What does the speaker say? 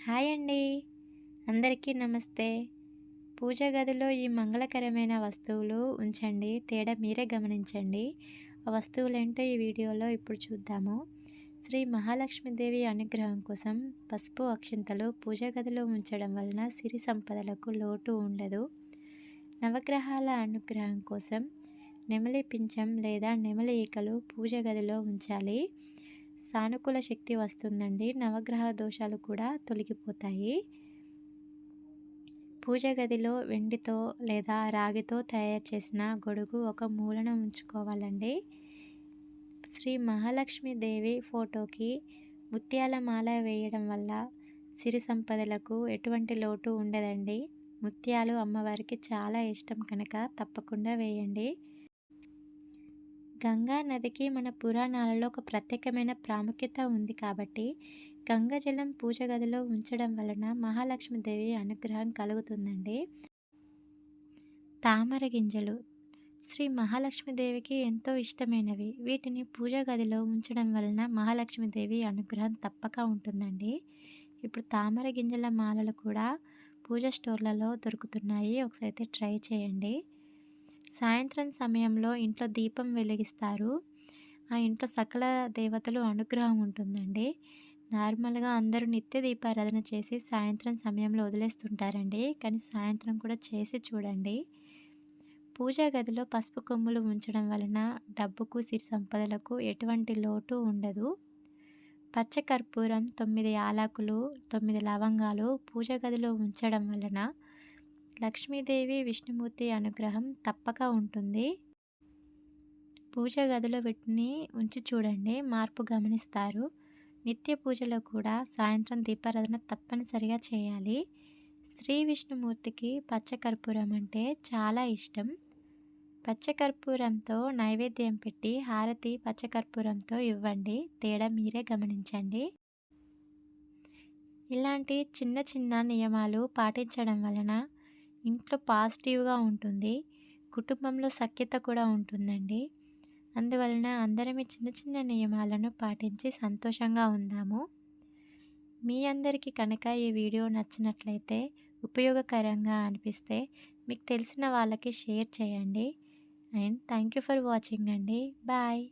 Hi అండి. అందరికీ నమస్తే. పూజ గదిలో ఈ మంగళకరమైన వస్తువులు ఉంచండి. తేడా మీరే గమనించండి. ఆ వస్తువులు ఏంటో ఈ వీడియోలో ఇప్పుడు చూద్దాము. శ్రీ మహాలక్ష్మీదేవి అనుగ్రహం కోసం పసుపు అక్షింతలు పూజ గదిలో ఉంచడం వలన సిరి సంపదలకు లోటు ఉండదు. నవగ్రహాల అనుగ్రహం కోసం నెమలి పింఛం లేదా నెమలి ఈకలు పూజ గదిలో ఉంచాలి. సానుకూల శక్తి వస్తుందండి. నవగ్రహ దోషాలు కూడా తొలగిపోతాయి. పూజ గదిలో వెండితో లేదా రాగితో తయారు చేసిన గొడుగు ఒక మూలన ఉంచుకోవాలండి. శ్రీ మహాలక్ష్మీదేవి ఫోటోకి ముత్యాల మాల వేయడం వల్ల సిరి సంపదలకు ఎటువంటి లోటు ఉండదండి. ముత్యాలు అమ్మవారికి చాలా ఇష్టం కనుక తప్పకుండా వేయండి. గంగా నదికి మన పురాణాలలో ఒక ప్రత్యేకమైన ప్రాముఖ్యత ఉంది కాబట్టి గంగ జలం పూజ గదిలో ఉంచడం వలన మహాలక్ష్మీదేవి అనుగ్రహం కలుగుతుందండి. తామర గింజలు. శ్రీ మహాలక్ష్మీదేవికి ఎంతో ఇష్టమైనవి. వీటిని పూజ గదిలో ఉంచడం వలన మహాలక్ష్మీదేవి అనుగ్రహం తప్పక ఉంటుందండి. ఇప్పుడు తామర గింజల మాలలు కూడా పూజ స్టోర్లలో దొరుకుతున్నాయి. ఒకసారి అయితే ట్రై చేయండి. సాయంత్రం సమయంలో ఇంట్లో దీపం వెలిగిస్తారు. ఆ ఇంట్లో సకల దేవతలు అనుగ్రహం ఉంటుందండి. నార్మల్గా అందరూ నిత్య దీపారాధన చేసి సాయంత్రం సమయంలో వదిలేస్తుంటారండి. కానీ సాయంత్రం కూడా చేసి చూడండి. పూజా గదిలో పసుపు కొమ్ములు ఉంచడం వలన డబ్బుకు సిరి సంపదలకు ఎటువంటి లోటు ఉండదు. పచ్చకర్పూరం తొమ్మిది ఆలాకులు తొమ్మిది లవంగాలు పూజ గదిలో ఉంచడం వలన లక్ష్మీదేవి విష్ణుమూర్తి అనుగ్రహం తప్పక ఉంటుంది. పూజ గదిలో వీటిని ఉంచి చూడండి మార్పు గమనిస్తారు. నిత్య పూజలో కూడా సాయంత్రం దీపారాధన తప్పనిసరిగా చేయాలి. శ్రీ విష్ణుమూర్తికి పచ్చకర్పూరం అంటే చాలా ఇష్టం. పచ్చకర్పూరంతో నైవేద్యం పెట్టి హారతి పచ్చకర్పూరంతో ఇవ్వండి తేడా మీరే గమనించండి. ఇలాంటి చిన్న చిన్న నియమాలు పాటించడం వలన ఇంట్లో పాజిటివ్గా ఉంటుంది. కుటుంబంలో సఖ్యత కూడా ఉంటుందండి. అందువలన అందరమే చిన్న చిన్న నియమాలను పాటించి సంతోషంగా ఉందాము. మీ అందరికీ కనుక ఈ వీడియో నచ్చినట్లయితే ఉపయోగకరంగా అనిపిస్తే మీకు తెలిసిన వాళ్ళకి షేర్ చేయండి. And thank you for watching అండి. బాయ్.